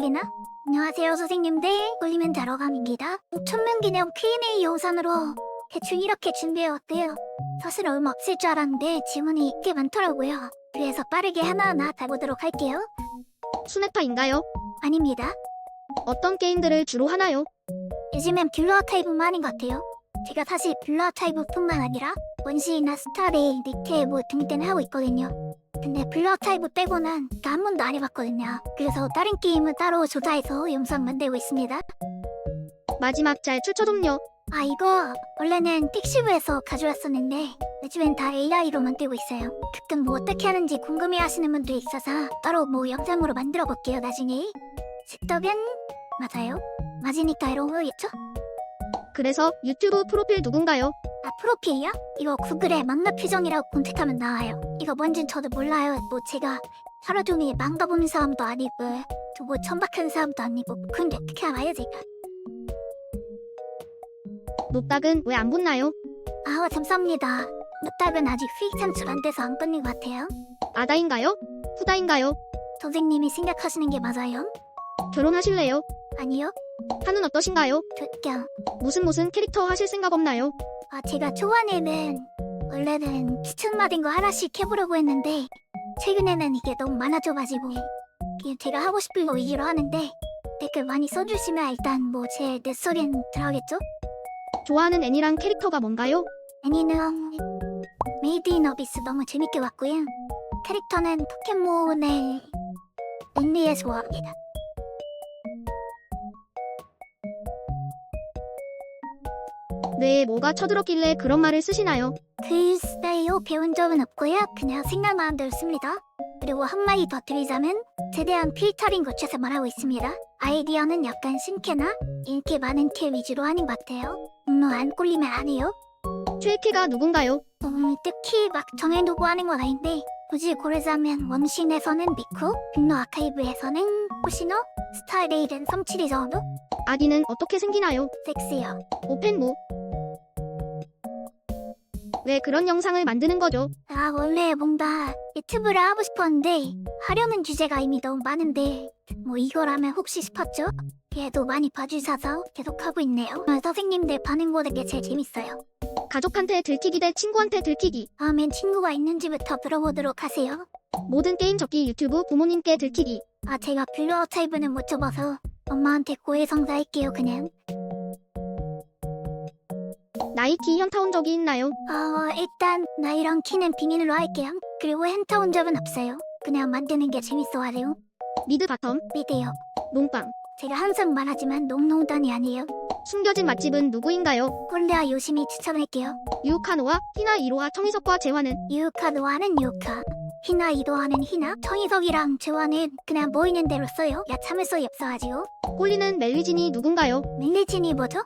들리나? 안녕하세요 선생님들. 꿀리면 자러감입니다. 5천명 기념 Q&A 영상으로 대충 이렇게 준비해왔대요. 사실 얼마 없을 줄 알았는데 질문이 꽤 많더라고요. 그래서 빠르게 하나하나 다보도록 할게요. 수네파인가요? 아닙니다. 어떤 게임들을 주로 하나요? 요즘엔 아카이브만 하는 것 같아요. 제가 사실 뷰러 아카이브뿐만 아니라 원시나 스타레이, 니케 뭐 등등 하고 있거든요 근데 블루 아카이브 빼고는 한 번도 안 해봤거든요 그래서 다른 게임은 따로 조사해서 영상 만들고 있습니다 마지막 잘 추천 좀요. 아 이거 원래는 택시부에서 가져왔었는데 요즘엔 다 AI로 만들고 있어요 가끔 뭐 어떻게 하는지 궁금해하시는 분들이 있어서 따로 뭐 영상으로 만들어 볼게요 나중에 스터변 맞아요? 맞으니까 이런 거겠죠? 그래서 유튜브 프로필 누군가요? 아 프로필이요? 이거 구글에 망나 표정이라고 검색하면 나와요 이거 뭔진 저도 몰라요 뭐 제가 하루 종일 망가 보는 사람도 아니고 또 뭐 천박한 사람도 아니고 근데 어떻게 알아요 제가 노딱은 왜 안 붙나요? 아 감사합니다 노딱은 아직 수익 창출 안 돼서 안 끊는 것 같아요 아다인가요? 후다인가요? 선생님이 생각하시는 게 맞아요? 결혼하실래요? 아니요? 한은 어떠신가요? 좋죠 무슨 무슨 캐릭터 하실 생각 없나요? 아 제가 초반에는 원래는 추천받은 거 하나씩 해보려고 했는데 최근에는 이게 너무 많아져가지고 그냥 제가 하고 싶은 거 위주로 하는데 댓글 많이 써주시면 일단 뭐 제 넷소리는 들어가겠죠? 좋아하는 애니랑 캐릭터가 뭔가요? 애니는 메이드 인 어비스 너무 재밌게 봤고요 캐릭터는 포켓몬의 은리에 좋아합니다 뇌에 뭐가 쳐들었길래 그런 말을 쓰시나요? 글쎄요 배운 적은 없고요. 그냥 생각나는 대로 씁니다. 그리고 한마디 더 드리자면 최대한 필터링 거쳐서 말하고 있습니다. 아이디어는 약간 신캐나 인기 많은 캐 위주로 하는 것 같아요. 뭐안 꼴리면 안 해요. 최애캐가 누군가요? 음, 특히 막 정해두고 하는 건 아닌데 굳이 고르자면 원신에서는 미쿠 분노 아카이브에서는 호시노 스타일레이든 섬치리 정도 아기는 어떻게 생기나요? 섹시요. 오펜무 왜 그런 영상을 만드는 거죠? 아 원래 뭔가 유튜브를 하고 싶었는데 하려는 주제가 이미 너무 많은데 뭐 이거라면 혹시 싶었죠? 그래도 많이 봐주셔서 계속 하고 있네요. 어, 선생님들 반응 보는 게 제일 재밌어요. 가족한테 들키기 대 친구한테 들키기. 다음엔 친구가 있는지부터 들어보도록 하세요. 모든 게임 접기 유튜브 부모님께 들키기. 아 제가 블루어 타입은 못 접어서 엄마한테 고해성사 할게요 그냥 나이 키 현타 온 적이 있나요? 어 일단 나이랑 키는 비밀로 할게요. 그리고 hen타 온 적은 없어요. 그냥 만드는 게 재밌어가지고 미드 바텀? 믿어요. 롱빵. 제가 항상 말하지만 농농단이 아니에요. 숨겨진 맛집은 누구인가요? 콜레아 요심히 추천할게요. 유카노와 히나 이로와 청희석과 재화는? 유카 노아는 유카. 희나 이도하는 희나. 청희석이랑 재화는 그냥 보이는 대로 써요. 야 참을성이 없어가지고 꼴리는 멜리진이 누군가요? 멜리진이 뭐죠?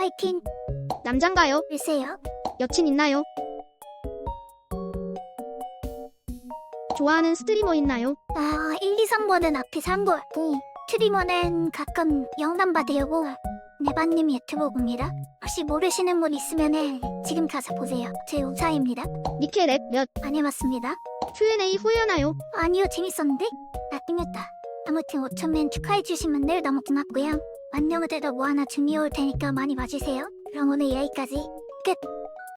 화이팅! 남잔가요? 글쎄요. 여친 있나요? 좋아하는 스트리머 있나요? 아, 1, 2, 3번은 앞에 3번. 트리머는 가끔 영남바 대여고 네반님 유튜브입니다. 혹시 모르시는 분 있으면 지금 가서 보세요. 제 우사입니다. 니켈랩 몇? 안 해봤습니다. Q&A 후회하나요? 아니요, 재밌었는데? 나중이다 아무튼 5천맨 축하해주시면 늘 너무 고맙고요. 안녕하대도 뭐 하나 준비해 올 테니까 많이 봐주세요. 그럼 오늘 여기까지. 끝